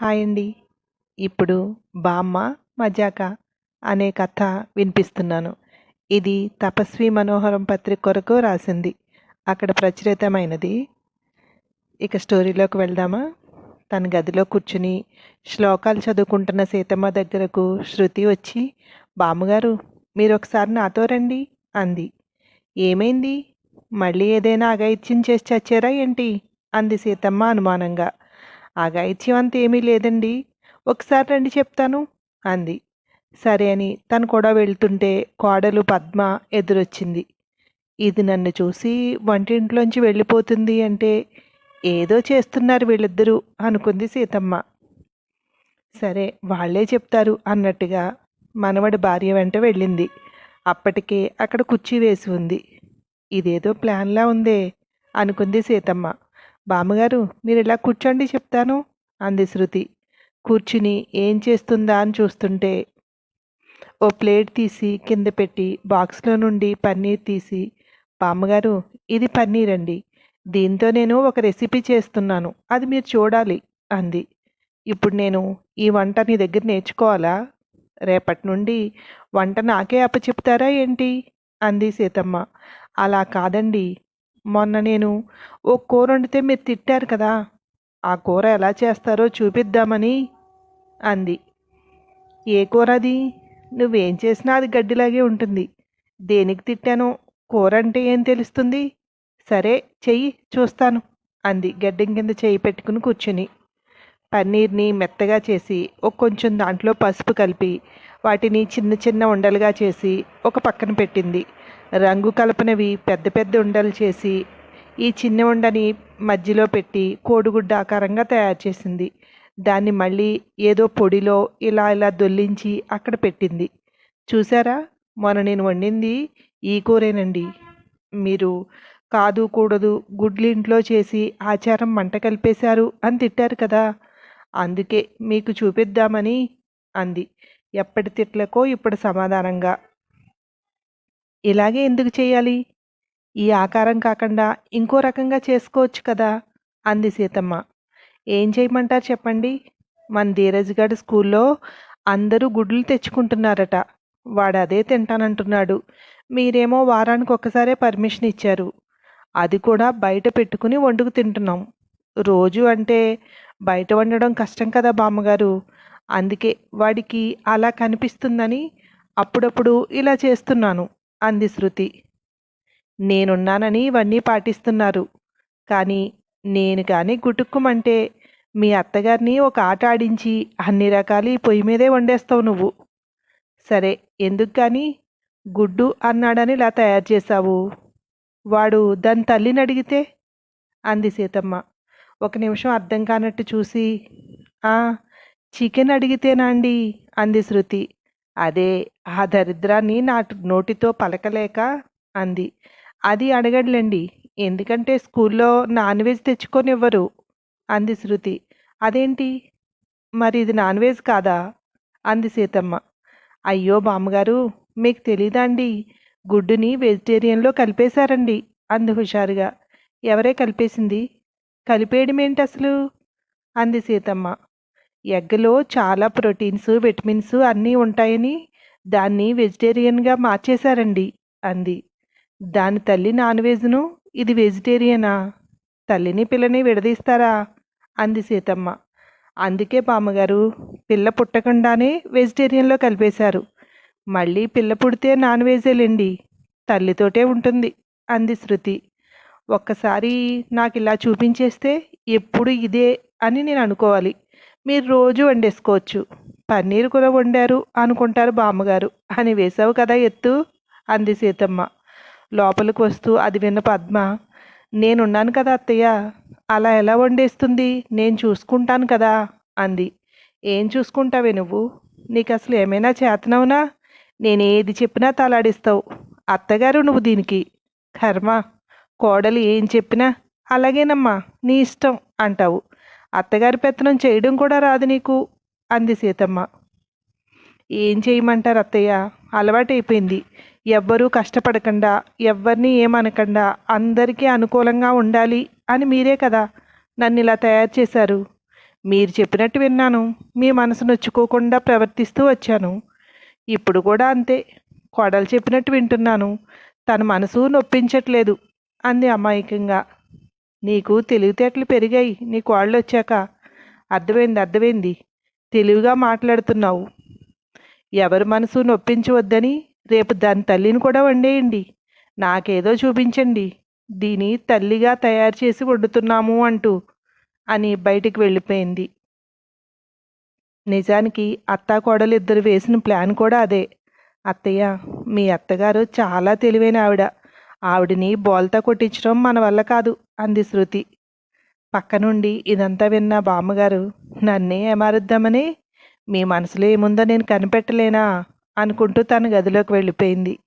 Hi అండి ఇప్పుడు బామ్మ మజాక అనే కథ వినిపిస్తున్నాను. ఇది తపస్వి మనోహరం పత్రిక కొరకు రాసింది. అక్కడ ప్రచురితమైనది. ఇక స్టోరీలోకి వెళ్దామా? తన గదిలో కూర్చుని శ్లోకాలు చదువుకుంటున్న సీతమ్మ దగ్గరకు శృతి వచ్చి బామ్మగారు మీరు ఒకసారి నాతో రండి అంది. ఏమైంది? మళ్ళీ ఏదైనా అగైత్యం చేసి చచ్చారా ఏంటి? అంది సీతమ్మ అనుమానంగా. అఘాయిత్యం అంత ఏమీ లేదండి. ఒకసారి రండి చెప్తాను అంది. సరే అని తను కూడా వెళ్తుంటే కోడలు పద్మ ఎదురొచ్చింది. ఇది నన్ను చూసి వంటింట్లోంచి వెళ్ళిపోతుంది అంటే ఏదో చేస్తున్నారు వీళ్ళిద్దరూ అనుకుంది సీతమ్మ. సరే వాళ్ళే చెప్తారు అన్నట్టుగా మనవడి భార్య వెంట వెళ్ళింది. అప్పటికే అక్కడ కుర్చీ వేసి ఉంది. ఇదేదో ప్లాన్లా ఉందే అనుకుంది సీతమ్మ. బామ్మగారు మీరు ఇలా కూర్చోండి చెప్తాను అంది శృతి. కూర్చుని ఏం చేస్తుందా అని చూస్తుంటే ఓ ప్లేట్ తీసి కింద పెట్టి బాక్స్లో నుండి పన్నీర్ తీసి బామ్మగారు ఇది పన్నీర్ అండి. దీంతో నేను ఒక రెసిపీ చేస్తున్నాను అది మీరు చూడాలి అంది. ఇప్పుడు నేను ఈ వంట నీ దగ్గర నేర్చుకోవాలా? రేపటి నుండి వంట నాకే అప్పచెప్తారా ఏంటి? అంది సీతమ్మ. అలా కాదండి మొన్న నేను ఓ కూర వండితే మీరు తిట్టారు కదా ఆ కూర ఎలా చేస్తారో చూపిద్దామని అంది. ఏ కూర అది? నువ్వేం చేసినా అది గడ్డిలాగే ఉంటుంది. దేనికి తిట్టానో కూర అంటే ఏం తెలుస్తుంది? సరే చెయ్యి చూస్తాను అంది గడ్డం కింద చేయి పెట్టుకుని కూర్చుని. పన్నీర్ని మెత్తగా చేసి ఒక కొంచెం దాంట్లో పసుపు కలిపి వాటిని చిన్న చిన్న ఉండలుగా చేసి ఒక పక్కన పెట్టింది. రంగు కలపనవి పెద్ద పెద్ద ఉండలు చేసి ఈ చిన్న ఉండని మధ్యలో పెట్టి కోడిగుడ్డ ఆకారంగా తయారు చేసింది. దాన్ని మళ్ళీ ఏదో పొడిలో ఇలా ఇలా దొల్లించి అక్కడ పెట్టింది. చూసారా మొన్న నేను వండింది ఈ కూరేనండి. మీరు కాదు కూడదు గుడ్లు ఇంట్లో చేసి ఆచారం మంట కలిపేశారు అని తిట్టారు కదా. అందుకే మీకు చూపిద్దామని అంది. ఎప్పటి తిట్లకో ఇప్పుడు సమాధానంగా ఇలాగే ఎందుకు చేయాలి? ఈ ఆకారం కాకుండా ఇంకో రకంగా చేసుకోవచ్చు కదా! అంది సీతమ్మ. ఏం చేయమంటారు చెప్పండి? మన ధీరజ్ గారి స్కూల్లో అందరూ గుడ్లు తెచ్చుకుంటున్నారట. వాడు అదే తింటానంటున్నాడు. మీరేమో వారానికి ఒక్కసారే పర్మిషన్ ఇచ్చారు. అది కూడా బయట పెట్టుకుని వండుకు తింటున్నాం. రోజు అంటే బయట వండడం కష్టం కదా బామ్మగారు. అందుకే వాడికి అలా కనిపిస్తుందని అప్పుడప్పుడు ఇలా చేస్తున్నాను. అంది శృతి. నేనున్నానని ఇవన్నీ పాటిస్తున్నారు. కానీ నేను కానీ గుటుక్కుమంటే మీ అత్తగారిని ఒక ఆట ఆడించి అన్ని రకాలు ఈ పొయ్యి మీదే వండేస్తావు నువ్వు. సరే ఎందుకు కానీ గుడ్డు అన్నాడని ఇలా తయారు చేశావు. వాడు దాని తల్లిని అడిగితే? అంది సీతమ్మ. ఒక నిమిషం అర్థం కానట్టు చూసి చికెన్ అడిగితేనా అండి? అంది శృతి. అదే ఆ దరిద్రాన్ని నా నోటితో పలకలేక అంది. అది అడగడులేండి. ఎందుకంటే స్కూల్లో నాన్ వెజ్ తెచ్చుకొని ఇవ్వరు అంది శృతి. అదేంటి? మరి ఇది నాన్ వెజ్ కాదా? అంది సీతమ్మ. అయ్యో బామ్మగారు మీకు తెలీదా అండి? గుడ్డుని వెజిటేరియన్లో కలిపేశారండి అంది హుషారుగా. ఎవరే కలిపేసింది? కలిపేయడం ఏంటి అసలు అంది సీతమ్మ. ఎగ్లో చాలా ప్రోటీన్స్ విటమిన్స్ అన్నీ ఉంటాయని దాన్ని వెజిటేరియన్గా మార్చేశారండి అంది. దాని తల్లి నాన్ వెజ్ను ఇది వెజిటేరియనా? తల్లిని పిల్లని విడదీస్తారా? అంది సీతమ్మ. అందుకే బామ్మగారు పిల్ల పుట్టకుండానే వెజిటేరియన్లో కలిపేశారు. మళ్ళీ పిల్ల పుడితే నాన్ వెజేలేండి? తల్లితోటే ఉంటుంది అంది శృతి. ఒక్కసారి నాకు ఇలా చూపించేస్తే ఎప్పుడు ఇదే అని నేను అనుకోవాలి. మీరు రోజు వండేసుకోవచ్చు. పన్నీర్ కూర వండారు అనుకుంటారు బామ్మగారు. అని వేసావు కదా ఎత్తు? అంది సీతమ్మ. లోపలికి వస్తూ అది విన్న పద్మ. నేనున్నాను కదా అత్తయ్య. అలా ఎలా వండేస్తుంది? నేను చూసుకుంటాను కదా? అంది. ఏం చూసుకుంటావే నువ్వు? నీకు అసలు ఏమైనా చేతనవునా? నేను ఏది చెప్పినా తలాడిస్తావు. అత్తగారు నువ్వు దీనికి. కర్మ. కోడలు ఏం చెప్పినా అలాగేనమ్మా నీ ఇష్టం అంటావు. అత్తగారి పెత్తనం చేయడం కూడా రాదు నీకు? అంది సీతమ్మ. ఏం చేయమంటారు అత్తయ్య? అలవాటైపోయింది. ఎవ్వరూ కష్టపడకుండా ఎవ్వరిని ఏమనకుండా అందరికీ అనుకూలంగా ఉండాలి అని మీరే కదా నన్ను ఇలా తయారు చేశారు. మీరు చెప్పినట్టు విన్నాను. మీ మనసు నొచ్చుకోకుండా ప్రవర్తిస్తూ వచ్చాను. ఇప్పుడు కూడా అంతే. కోడలు చెప్పినట్టు వింటున్నాను. తన మనసు నొప్పించట్లేదు అంది అమాయకంగా. నీకు తెలివితేటలు పెరిగాయి. నీ కోళ్ళు వచ్చాక అర్థమైంది అర్థమైంది. తెలివిగా మాట్లాడుతున్నావు. ఎవరి మనసు నొప్పించవద్దని రేపు దాని తల్లిని కూడా వండేయండి. నాకేదో చూపించండి. దీని తల్లిగా తయారు చేసి వండుతున్నాము అంటూ అని బయటికి వెళ్ళిపోయింది. నిజానికి అత్తా కోడలు ఇద్దరు వేసిన ప్లాన్ కూడా అదే. అత్తయ్య మీ అత్తగారు చాలా తెలివైన ఆవిడ. ఆవిడని బోల్తా కొట్టించడం మన వల్ల కాదు అంది శృతి. పక్క నుండి ఇదంతా విన్న బామ్మగారు నన్నే ఏమారుద్దామని? మీ మనసులో ఏముందో నేను కనిపెట్టలేనా? అనుకుంటూ తన గదిలోకి వెళ్ళిపోయింది.